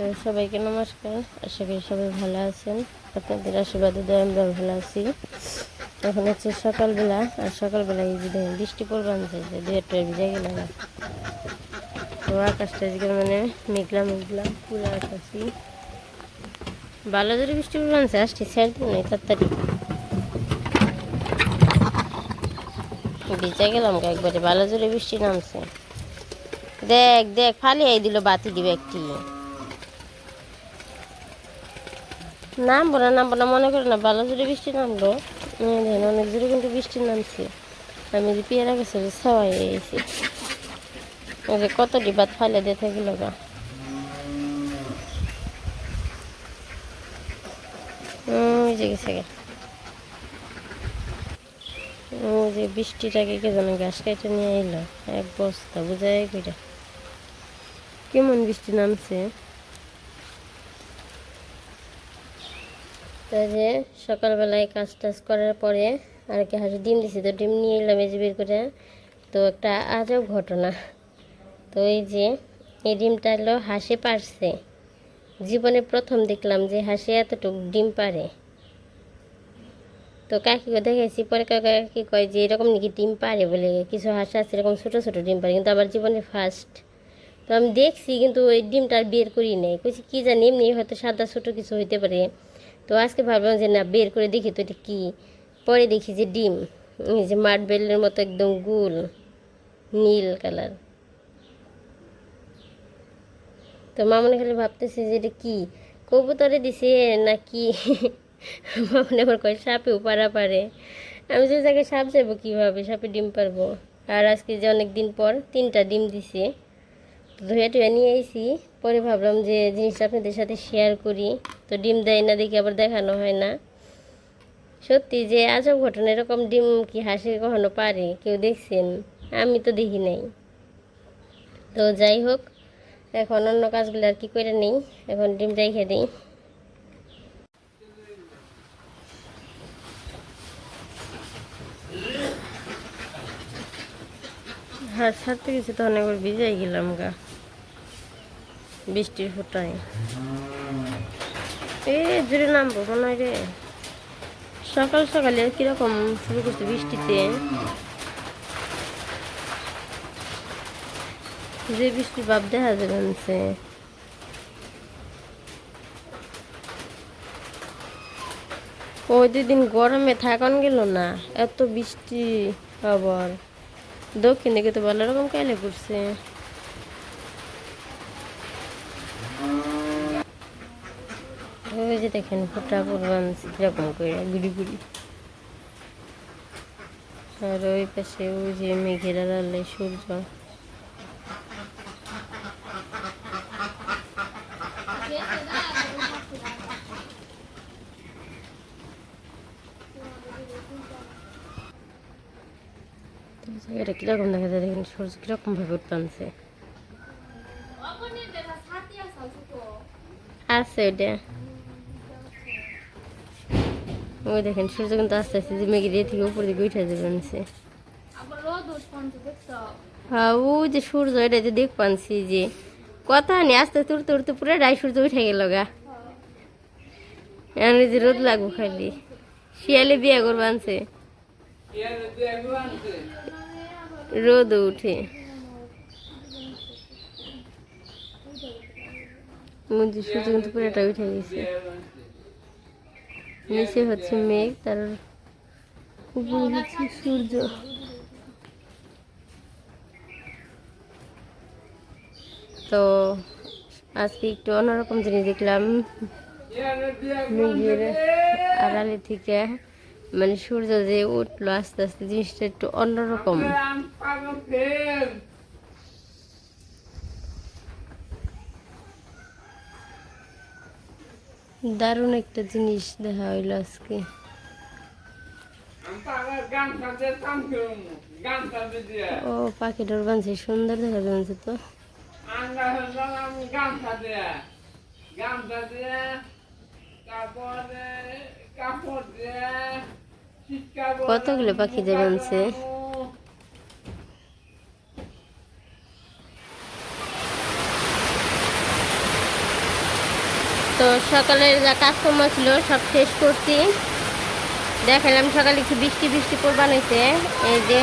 তো সবাইকে নমস্কার। আশা করি সবাই ভালো আছেন। আপনাদের আশীর্বাদে দয়া আমরা ভালো আছি। এখন হচ্ছে সকালবেলা, আর সকালবেলা এই যে দেখেন, বৃষ্টি পড়বে আনছে যে দু একটা ভিজে গেলাম তো আকাশটা আজকে মানে মেঘলা মেঘলা, পুরো আকাশই। ভালো জোরে বৃষ্টি পড়বে আনছে আসছি, ছেড়ে দিন নাই তাড়াতাড়ি। ভিজে গেলাম একবারে, ভালো জোরে বৃষ্টি নামছে। দেখ দেখ ফালিয়ে দিল বাতি দিবে একটি। নামবো না নামবো না, মনে করে না ভালো জোরে বৃষ্টি নামলো দেখেন অনেক জোরে কিন্তু বৃষ্টি নামছে। আমি যে পেয়ারা গেছে সবাই এসেছি। ওই যে কত ডিবাত ফালে দিয়ে থাকিল গা যে গেছে গে। ওই যে বৃষ্টিটাকে কে যেন গাছ কাইটে নিয়ে এলো এক বস্তা, বুঝাই কইরা। কেমন বৃষ্টি নামছে? তা যে সকালবেলায় কাজ টাজ করার পরে আর কি হাসি ডিম দিছি, তো ডিম নিয়ে এলাম এই যে বের করে। তো একটা আজব ঘটনা। তো এই যে এই ডিমটা হলো হাসি পারছে। জীবনে প্রথম দেখলাম যে হাসি এতটুকু ডিম পারে। তো কাকিকে দেখেছি, পরে কাকি কয় যে এরকম নাকি ডিম পারে বলে, কিছু হাঁস আছে এরকম ছোটো ছোটো ডিম পারে, কিন্তু আমার জীবনে ফার্স্ট তো আমি দেখছি কিন্তু ওই ডিমটা আর বের করি নাই। কী জানি, এমনি হয়তো সাদা ছোটো কিছু হইতে পারে। তো আজকে ভাবলাম যে, না, বের করে দেখি তো এটা কী? পরে দেখি যে, ডিম। এই যে মার্বেলের মতো একদম গোল, নীল কালার। তো মামনে খালি ভাবতেছে যে, এটা কী? কবুতরে দিছে, না কি? মামনে আমার কয়, সাপেও পারা পারে। আমি যে জায়গায় সাপ যাব কীভাবে? সাপে ডিম পারব। আর আজকে যে অনেক দিন পর তিনটা ডিম দিছে। ধুয়ে টুয়ে নিয়ে আইসি পরে ভাবলাম যে জিনিসটা আপনাদের সাথে শেয়ার করি। তো ডিম দেয় না দেখি আবার দেখানো হয় না। সত্যি যে আজব ঘটনা, এরকম ডিম কি হাসি কখনো পারে? কেউ দেখছেন? আমি তো দেখি নাই। তো যাই হোক, এখন অন্য কাজগুলো আর কি করে নেই। এখন ডিম রেখে দিই। হাত ছাড়তে গেছি তো অনেকবার ভিজাই গেলাম গা। বৃষ্টির ফোটায় এ জুড়ে নামবো মনে রে। সকাল সকালে কীরকম শুরু করছে বৃষ্টিতে? যে বৃষ্টি বাপ দেখা যাবে ওই দুদিন গরমে থাকান গেল না, এত বৃষ্টি আবার। দক্ষিণ দিকে তো ভালো রকম কাইলে করছে ওই যে দেখেন ফোটা পড়বান কীরকম করে গুড়ি গুড়ি। আর ওই পাশে ওই যে মেঘের আড়ালে সূর্য। এটা কীরকম দেখা যায় দেখেন সূর্য কীরকম ভাবে উঠতানছে আছে ওইটা। ওই দেখেন সূর্য কিন্তু আস্তে আস্তে যে মেঘের এ থেকে উপর দিকে উঠে যাবে নিচে। হ্যাঁ ওই যে সূর্য এটা যে দেখ পানছি যে। কথা নেই আস্তে আস্তে উঠতে উঠতে পুরো ডাই সূর্য উঠে গেল গা। এই যে রোদ লাগবো খালি। শিয়ালে বিয়া করব আনছে। রোদ উঠে। মুজি সূর্য কিন্তু পুরোটা উঠে গেছে। নিচে হচ্ছে মেঘ, তার উপরে হচ্ছে সূর্য। তো আজকে একটু অন্যরকম জিনিস দেখলাম। মেঘের আড়ালে থেকে মানে সূর্য যে উঠল, আস্তে আস্তে জিনিসটা একটু অন্যরকম। দারুণ একটা জিনিস দেখা হইল আজকে। ও পাখিটার বানছে সুন্দর দেখা যাচ্ছে তো। কতগুলো পাখি বানছে? তো সকালের যা কাজকর্ম ছিল, সব শেষ করছি। দেখালাম সকালে কি বৃষ্টি বৃষ্টি পড়বান হয়েছে এই যে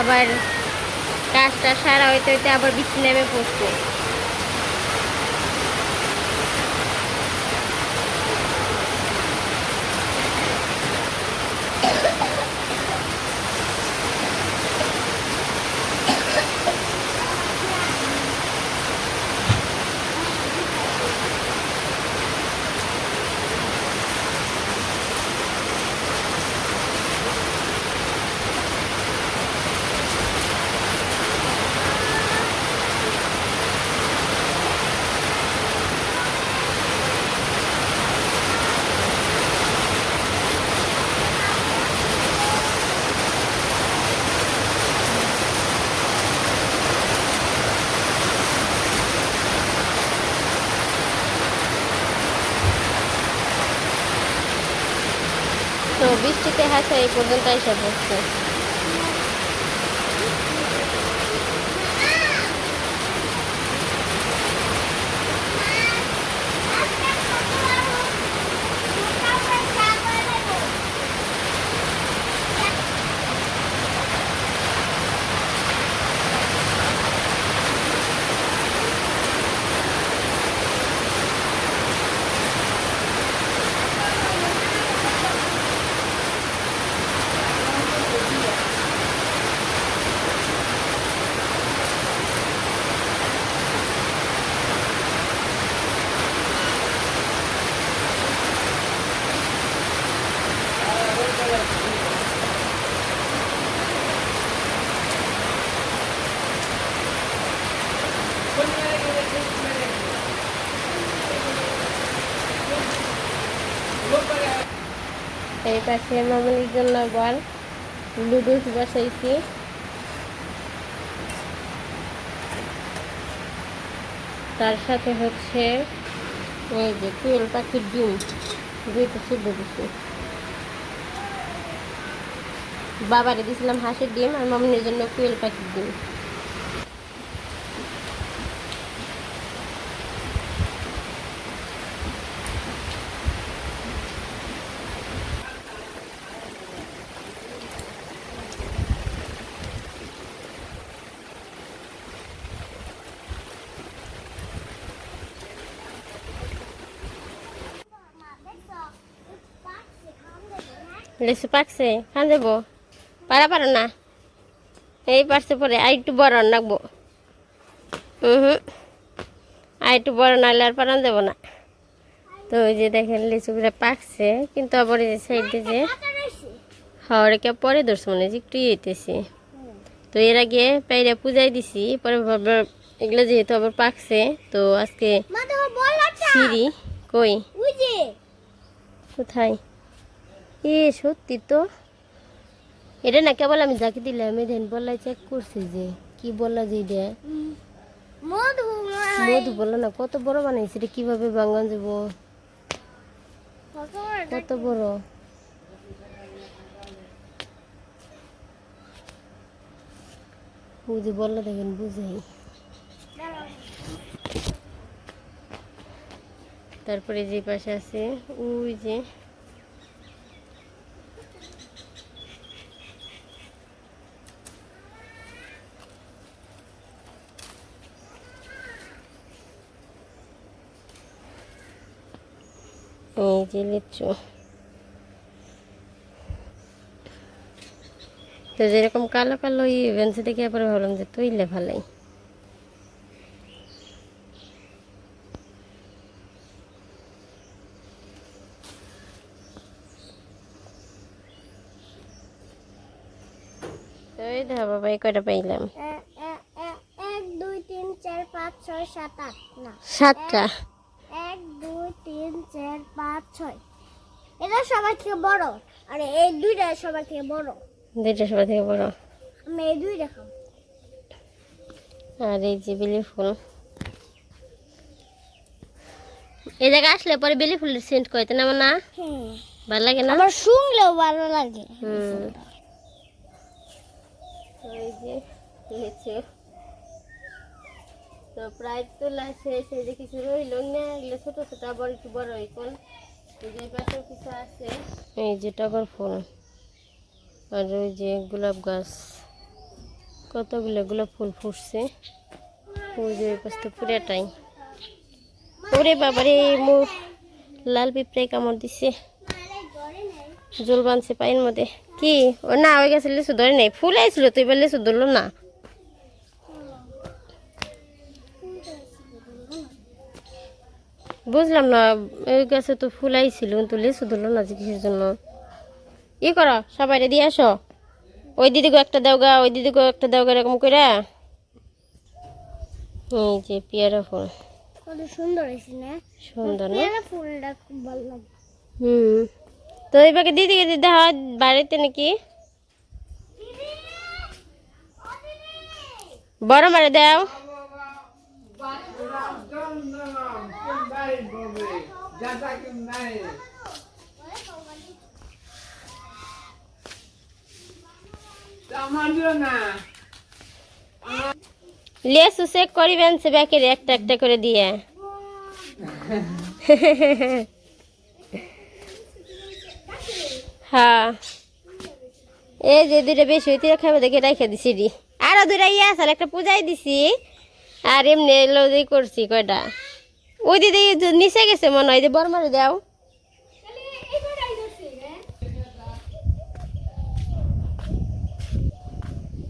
আবার কাজটা সারা হইতে হইতে আবার বৃষ্টি নেমে পড়ছে তো বৃষ্টিতে হাসা এই পর্যন্ত এসে পড়ছে। এই পাশে মামনির জন্য আবার লুডুস বসাইছি। তার সাথে হচ্ছে এই যে কুয়েল পাখির ডিম। দুইটা সিদ্ধ দিছি। বাবারে দিয়েছিলাম হাঁসের ডিম আর মামনির জন্য কুয়েল পাখির ডিম। লেসু পাকছে খান যাব। পারা পারো না। এই পারছে পরে আর একটু বড় রাখব হুম আর একটু বড় নাহলে আর পারান যাব না। তো ওই যে দেখেন লিচুগুলো পাকছে কিন্তু আবার এই যে সাইডে যে হাওড়ে কে পরে ধরছে মানে যে একটু ইয়েতেছি তো এর আগে পাইরে পূজাই দিছি পরে এগুলো যেহেতু আবার পাকছে তো আজকে সিঁড়ি কই? কোথায়? এ সত্যি তো। এটা না কেবল আমি যাকে দিলাম এই দেন বললাই চেক করছি যে কি বললা যে এটা? মধু বলল না কত বড় বানাইছে এটা কীভাবে বাঙ্গান যাব? কত বড় বুঝি বলল দেখেন বুঝাই। তারপরে যে পাশে আছে ওই যে এই যে লিচু তো যেরকম কালো কালো ইভেন্ট দেখে পরে ভাবলাম যে তুইলে ভালোই। এই দেখো বাবা এই কয়টা পাইলাম? এক দুই তিন চার পাঁচ ছয় সাত আট না। সাতটা। এক দুই তিন চার পাঁচ ছয়। এটা সবার থেকে বড়। আর এই দুইটা সবার থেকে বড়। দুইটা সবার থেকে বড়। আমি এই দুইটা খাব। আর এই যে বেলি ফুল। এই জায়গায় আসলে পরে বেলি ফুলের সেন্ট কইতে না না ভালো লাগে না? আমার শুনলেও ভালো লাগে। হুম। ওই যে লিচু তো প্রায় তোলা শেষ এই যে কিছু রইল না, এগুলো ছোটো ছোট, আবার একটু বড় হইকন এই যে পাশেও কিছু আছে। এই যে টগর ফুল, আর ওই যে গোলাপ গাছ। কতগুলো গোলাপ ফুল ফুটছে। ওই যে পাশে পুরাটাই। ওরে বাবারে মুখ লাল পিঁপড়ে কামড় দিছে। জল বানছে পায়ের মধ্যে। কি? ও না, ওই গাছে লিচু ধরে নেই। ফুল আইছিল, তো এবার লিচু ধরলো না। বুঝলাম না ওই গাছে তো ফুল আইছিল কিন্তু লিচু ধরলো না যে কিসের জন্য। ই করো সবাই দিয়ে আসো। ওই দিদিকে একটা দেওগা ওই দিদিকে একটা দেওগা এরকম করে এই যে পেয়ারা ফুল। কত সুন্দর হয়েছে না? সুন্দর না? পেয়ারা ফুলটা খুব ভালো লাগে। হুম। তো দিদিকে দিদি হয় বাড়িতে নাকি? বড় মারে দাও। লেসু চেক করিবেন সে ব্যাকের একটা একটা করে দিয়ে। হ্যাঁ। এই যে দুইটা বেশি হইতে খাবে দেখে রাখে দিছি রি। আরও দুইটা ইয়ে আর একটা পূজাই দিছি। আর এমনি লজেই করছি কয়টা? ওই দিদি নিচে গেছে মনে হয় যে বরমারে দাও।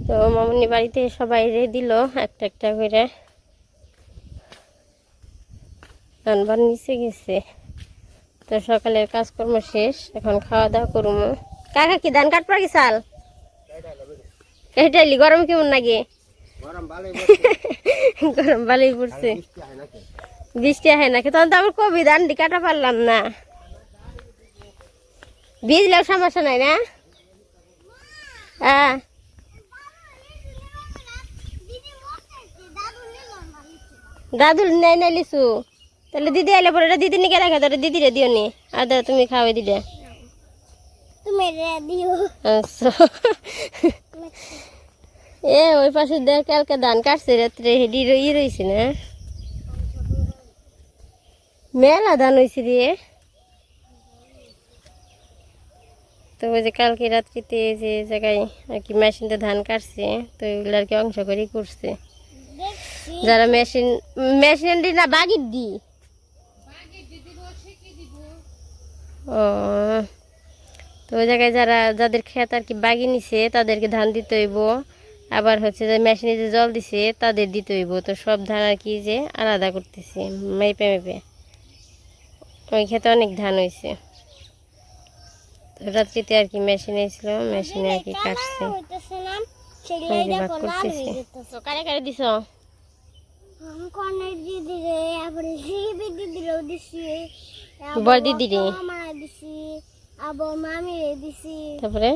তো মামনি বাড়িতে সবাই রে দিল একটা একটা করে। রানবার নিচে গেছে। তো সকালের কাজকর্ম শেষ এখন খাওয়া দাওয়া করব কাকা কি ধান কাটবা কি চাল? এটাইলি গরম কেমন লাগে? গরম ভালোই পড়ছে। বৃষ্টি আহে নাকি? তখন তো আবার কবি ধান কাটা পারলাম না। ভিজলেও সমস্যা নাই না? হ্যাঁ। দাদু নেই নাই লিসু তাহলে দিদি এলে পরে দিদি নিকে রাখা তোরা দিদিরে দিও নি। আর তুমি খাওয়াই দিলে তুমি দিও। আচ্ছা। এ ওই পাশে দেখ কালকে ধান কাটছে রাত্রে হেডি ই রয়েছে না। মেলা ধান হয়েছে রে। তো ওই যে কালকে রাত্রিতে যে জায়গায় আর কি মেশিনতে ধান কাটছে, তো এগুলো আর কি অংশ করেই করছে। যারা মেশিন মেশিন দি না, বাগির দি। ও। তো ওই জায়গায় যারা, যাদের ক্ষেত আর কি বাগি নিছে, তাদেরকে ধান দিতে হইব। আবার হচ্ছে যে মেশিনে যে জল দিছে, তাদের দিতে হইব। তো সব ধান আর কি যে আলাদা করতেছে, মেপে মেপে। ওই ক্ষেতে অনেক ধান হয়েছে তো রাত্রিতে আর কি মেশিন এসেছিল মেশিনে আর কি কাটছে। ভাগ করতেছে। কারে কারে দিছ? দিদি দিদি বড় দিদি রে? দিছি আবার মামি রে দিছি। তারপরে?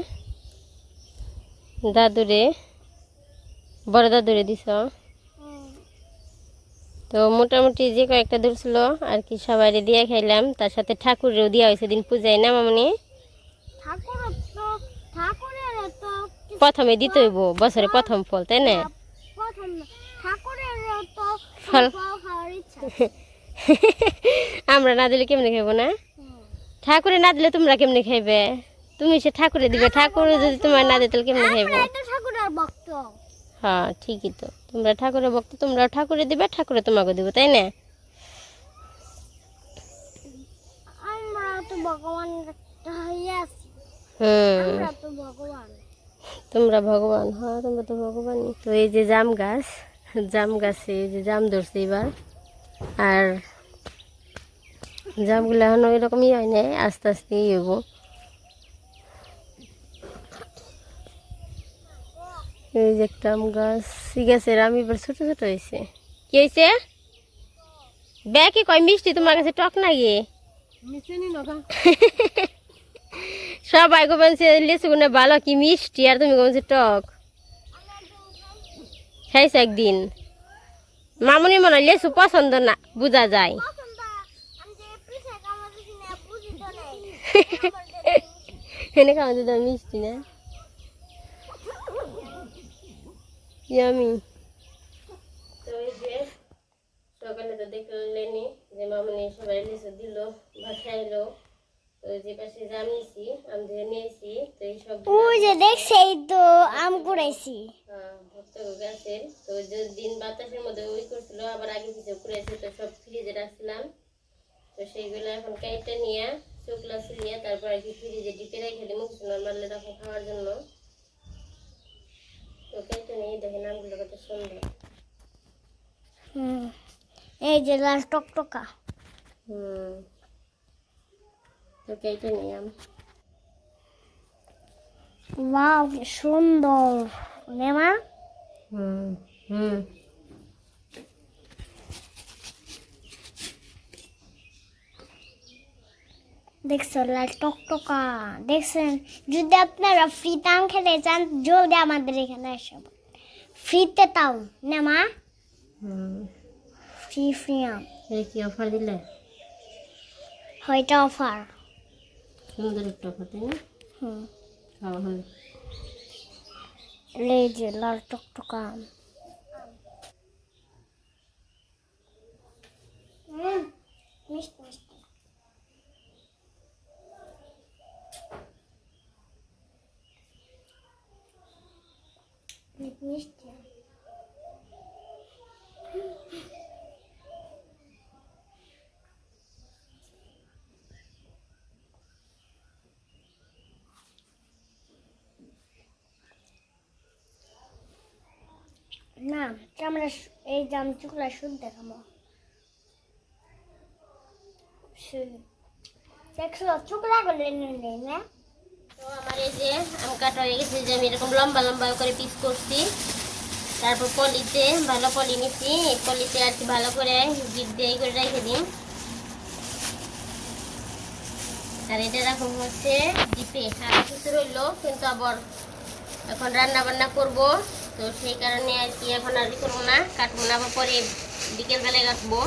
দাদুরে বড় দাদুরে দিছ। তো মোটামুটি যে কয়েকটা দূর ছিল আর কি সবাই দিয়ে খাইলাম। তার সাথে ঠাকুরেও দেওয়া হয়েছে দিন পূজায় না মামনি? প্রথমে দিতে হইব বছরে প্রথম ফল তাই না? ফল। আমরা না দিলে কেমনে খাইবো না? ঠাকুরে না দিলে তোমরা কেমনে খাইবে? তুমি সে ঠাকুরে দিবে ঠাকুরে যদি তোমার না দিতে তাহলে কেমনে খাইবে? হ্যাঁ ঠিকই তো। তোমরা ঠাকুরের ভক্ত তোমরা ঠাকুরে দিবে ঠাকুরে তোমাকে দিবে তাই না? ভগবান তোমরা ভগবান হ্যাঁ তোমরা তো ভগবানই তো এই যে জাম গাছ জাম গাছে এই যে জাম ধরছে এবার। আর জামগুলো এখন ওইরকমই হয় না আস্তে আস্তে ই এই যে একটা আম গাছ। এই গাছের আম এবার ছোট ছোট হয়েছে। কি হয়েছে? ব্যাকে কয় মিষ্টি তোমার কাছে টক না গিয়ে সবাই গো বলছে লিচু গুনে ভালো কি মিষ্টি আর তুমি বলছে টক। খাইছো একদিন? মামুনি মনে হয় লেচু পছন্দ না বোঝা যায়। আমি যে না। বুঝি তো না ইয়ামি সকালে তো দেখলেনি যে মামনি সবাই লিচু দিল ভাত খাইলো। তো যে পাশে জাম নিছি আম ধুয়ে নিয়েছি তো এই সব ওই যে দেখছে এই তো আম কুড়াইছি। ভক্ত গাছের তো যে দিন বাতাসের মধ্যে ওই করছিল আবার আগে কিছু করেছে তো সব ফ্রিজে রাখছিলাম। তো সেইগুলো এখন কাইটে নিয়ে শুকলা ছিলিয়ে তারপর আর কি ফ্রিজে ডিপে রেখে দিই মুখ নর্মাল এরকম খাওয়ার জন্য তো কাইটে নিয়ে দেখেন আমগুলো কত সুন্দর হুম এই যে লাল টকটকা। হুম তো নিয়ে আমি। ওয়াও সুন্দর। নেমা হুম হুম। দেখছ লাল টকটকা দেখছেন? যদি আপনারা ফ্রিতে আম খেতে চান জলদি আমাদের এখানে এসে ফ্রিতে তাও নেমা হুম। ফ্রি ফ্রি আম। কি অফার দিলে? হয়টা অফার সুন্দর একটা অফার তাই না? হুম। এই যে লাল টকটকা আম। মিষ্টি। মিষ্টি না আমরা এই জাম চুকলা শুদ্ধ দেখাবো দেখছ চুকলা করে নিলে না? তারপর পলিতে, ভালো পলি নিচ্ছি পলিতে আর কি ভালো করে জিপ দিয়ে করে রেখে দিই। আর এটা এরকম হচ্ছে ডিপে। আর কিছু রইল, কিন্তু আবার এখন রান্না বান্না করব। তো সেই কারণে আর কি এখন আর করব না, কাটবো না, আবার পরে বিকেলবেলায় কাটবো।